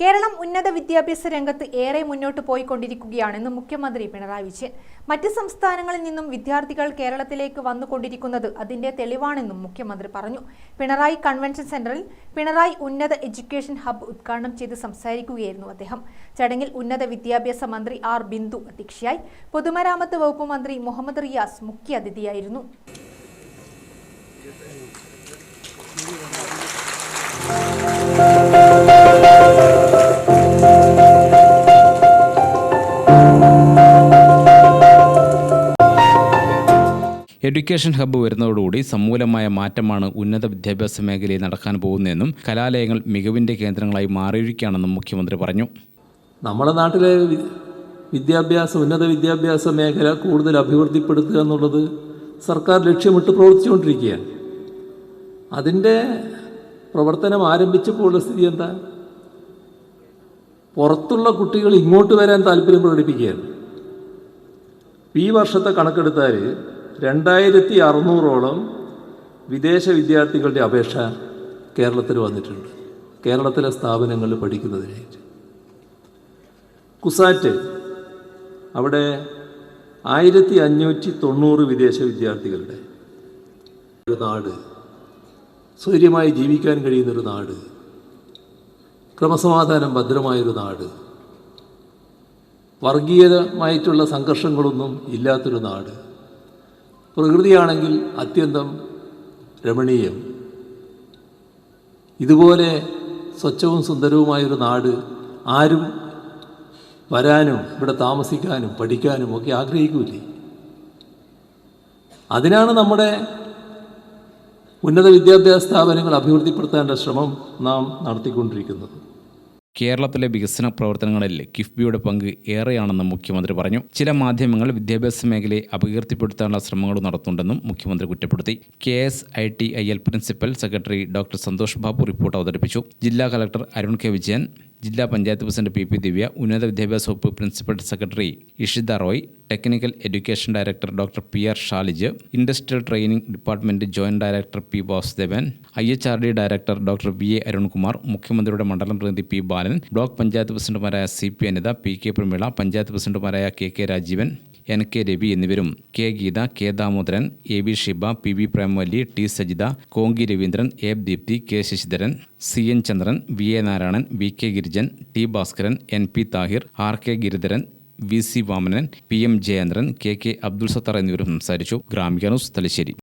കേരളം ഉന്നത വിദ്യാഭ്യാസ രംഗത്ത് ഏറെ മുന്നോട്ട് പോയിക്കൊണ്ടിരിക്കുകയാണെന്ന് മുഖ്യമന്ത്രി പിണറായി വിജയൻ. മറ്റ് സംസ്ഥാനങ്ങളിൽ നിന്നും വിദ്യാർത്ഥികൾ കേരളത്തിലേക്ക് വന്നുകൊണ്ടിരിക്കുന്നത് അതിന്റെ തെളിവാണെന്നും മുഖ്യമന്ത്രി പറഞ്ഞു. പിണറായി കൺവെൻഷൻ സെന്ററിൽ പിണറായി ഉന്നത എഡ്യൂക്കേഷൻ ഹബ്ബ് ഉദ്ഘാടനം ചെയ്ത് സംസാരിക്കുകയായിരുന്നു അദ്ദേഹം. ചടങ്ങിൽ ഉന്നത വിദ്യാഭ്യാസ മന്ത്രി ആർ ബിന്ദു അധ്യക്ഷയായി. പൊതുമരാമത്ത് വകുപ്പ് മന്ത്രി മുഹമ്മദ് റിയാസ് മുഖ്യാതിഥിയായിരുന്നു. എഡ്യൂക്കേഷൻ ഹബ്ബ് വരുന്നതോടുകൂടി സമൂലമായ മാറ്റമാണ് ഉന്നത വിദ്യാഭ്യാസ മേഖലയിൽ നടക്കാൻ പോകുന്നതെന്നും കലാലയങ്ങൾ മികവിന്റെ കേന്ദ്രങ്ങളായി മാറിയിരിക്കുകയാണെന്നും മുഖ്യമന്ത്രി പറഞ്ഞു. നമ്മുടെ നാട്ടിലെ വിദ്യാഭ്യാസ ഉന്നത വിദ്യാഭ്യാസ മേഖല കൂടുതൽ അഭിവൃദ്ധിപ്പെടുത്തുക എന്നുള്ളത് സർക്കാർ ലക്ഷ്യമിട്ട് പ്രവർത്തിച്ചുകൊണ്ടിരിക്കുകയാണ്. അതിന്റെ പ്രവർത്തനം ആരംഭിച്ചപ്പോഴുള്ള സ്ഥിതി എന്താ? പുറത്തുള്ള കുട്ടികൾ ഇങ്ങോട്ട് വരാൻ താല്പര്യം പ്രകടിപ്പിക്കുകയാണ്. ഈ വർഷത്തെ കണക്കെടുത്താൽ രണ്ടായിരത്തി അറുന്നൂറോളം വിദേശ വിദ്യാർത്ഥികളുടെ അപേക്ഷ കേരളത്തിൽ വന്നിട്ടുണ്ട്. കേരളത്തിലെ സ്ഥാപനങ്ങളിൽ പഠിക്കുന്നതിനായിട്ട്. കുസാറ്റ് അവിടെ ആയിരത്തി അഞ്ഞൂറ്റി തൊണ്ണൂറ് വിദേശ വിദ്യാർത്ഥികളുടെ ഒരു നാട് സ്വൈര്യമായി ജീവിക്കാൻ കഴിയുന്നൊരു നാട് ക്രമസമാധാനം ഭദ്രമായൊരു നാട് വർഗീയമായിട്ടുള്ള സംഘർഷങ്ങളൊന്നും ഇല്ലാത്തൊരു നാട്. പ്രകൃതിയാണെങ്കിൽ അത്യന്തം രമണീയം. ഇതുപോലെ സ്വച്ഛവും സുന്ദരവുമായൊരു നാട് ആരും വരാനും ഇവിടെ താമസിക്കാനും പഠിക്കാനും ഒക്കെ ആഗ്രഹിക്കൂലേ അതിനാണ് നമ്മുടെ ഉന്നത വിദ്യാഭ്യാസ സ്ഥാപനങ്ങൾ അഭിവൃദ്ധിപ്പെടുത്താനുള്ള ശ്രമം നാം നടത്തിക്കൊണ്ടിരിക്കുന്നത്. കേരളത്തിലെ വികസന പ്രവർത്തനങ്ങളിൽ കിഫ്ബിയുടെ പങ്ക് ഏറെയാണെന്നും മുഖ്യമന്ത്രി പറഞ്ഞു. ചില മാധ്യമങ്ങൾ വിദ്യാഭ്യാസ മേഖലയെ അപകീർത്തിപ്പെടുത്താനുള്ള ശ്രമങ്ങൾ നടത്തുന്നുണ്ടെന്നും മുഖ്യമന്ത്രി കുറ്റപ്പെടുത്തി. K S I T I L principal secretary doctor Santhosh Babu report അവതരിപ്പിച്ചു. ജില്ലാ കളക്ടർ അരുൺ കെ വിജയൻ ജില്ലാ panchayat president P P Divya ഉന്നത വിദ്യാഭ്യാസ വകുപ്പ് principal secretary Ishita Roy technical education director doctor P R Shalij industrial training department joint director P Vasudevan I H R D director doctor V A Arunkumar മുഖ്യമന്ത്രിയുടെ മണ്ഡലം പ്രതിനിധി P Balan block panchayat പ്രസിഡന്റുമാരായ C P Anitha P K Prameela panchayat പ്രസിഡന്റുമാരായ K K Rajeevan N K Ravi എന്നിവരും K Geetha K Damodaran A V Shiba P V Premavalli T Sajitha Konki Raveendran A Deepthi K Sasidharan C N Chandran V A Narayanan V K Girijan T Bhaskaran N P Thahir R K Giridharan V C Vamanan P M Jayendran K K Abdul Sathar എന്നിവരും സംസാരിച്ചു. Gramika news Thalassery.